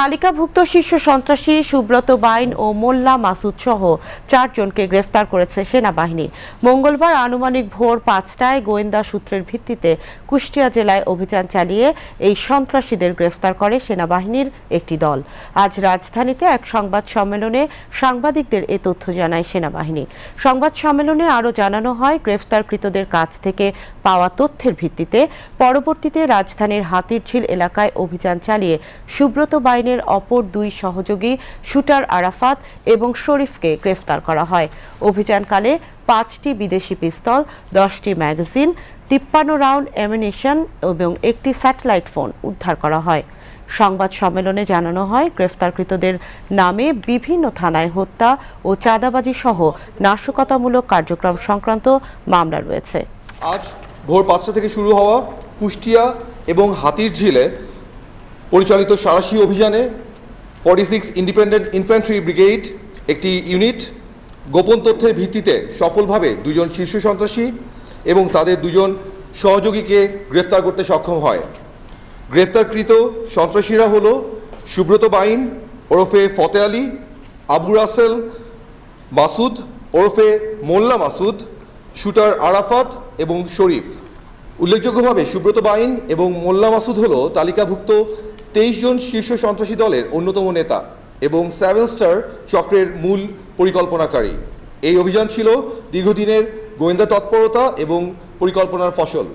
তালিকাভুক্ত শীর্ষ সন্ত্রাসী সুব্রত বাইন ও মোল্লা মাসুদ সহ চারজনকে গ্রেফতার করেছে সেনাবাহিনী। মঙ্গলবার আনুমানিক ভোর পাঁচটায় গোয়েন্দা সূত্রের ভিত্তিতে কুষ্টিয়া জেলায় অভিযান চালিয়ে এই সন্ত্রাসীদের গ্রেফতার করে সেনাবাহিনীর একটি দল। আজ রাজধানীতে এক সংবাদ সম্মেলনে সাংবাদিকদের এ তথ্য জানায় সেনাবাহিনী। সংবাদ সম্মেলনে আরও জানানো হয়, গ্রেফতারকৃতদের কাছ থেকে পাওয়া তথ্যের ভিত্তিতে পরবর্তীতে রাজধানীর হাতিরঝিল এলাকায় অভিযান চালিয়ে সুব্রত বাইনের অপর দুই সহযোগী শুটার আরাফাত এবং শরীফকে গ্রেফতার করা হয়। অভিযানকালে পাঁচটি বিদেশি পিস্তল, দশটি ম্যাগাজিন, তিপ্পান্ন রাউন্ড অ্যামিনেশন এবং একটি স্যাটেলাইট ফোন উদ্ধার করা হয়। সংবাদ সম্মেলনে জানানো হয়, গ্রেফতারকৃতদের নামে বিভিন্ন থানায় হত্যা ও চাঁদাবাজি সহ নাশকতামূলক কার্যক্রম সংক্রান্ত মামলা রয়েছে। আজ ভোর পাঁচটা থেকে শুরু হওয়া কুষ্টিয়া এবং হাতির ঝিলে পরিচালিত সারাশি অভিযানে forty six independent infantry brigade একটি ইউনিট গোপন তথ্যের ভিত্তিতে সফলভাবে দুজন শীর্ষ সন্ত্রাসী এবং তাদের দুজন সহযোগীকে গ্রেফতার করতে সক্ষম হয়। গ্রেফতারকৃত সন্ত্রাসীরা হল সুব্রত বাইন, ওরফে ফতে আলী, আবু রাসেল মাসুদ, ওরফে মোল্লা মাসুদ, শুটার আরাফাত এবং শরীফ। উল্লেখযোগ্যভাবে সুব্রত বাইন এবং মোল্লা মাসুদ হল তালিকাভুক্ত তেইশ জন শীর্ষ সন্ত্রাসী দলের অন্যতম নেতা এবং সেভেন স্টার চক্রের মূল পরিকল্পনাকারী। এই অভিযান ছিল দীর্ঘদিনের গোয়েন্দা তৎপরতা এবং পরিকল্পনার ফসল।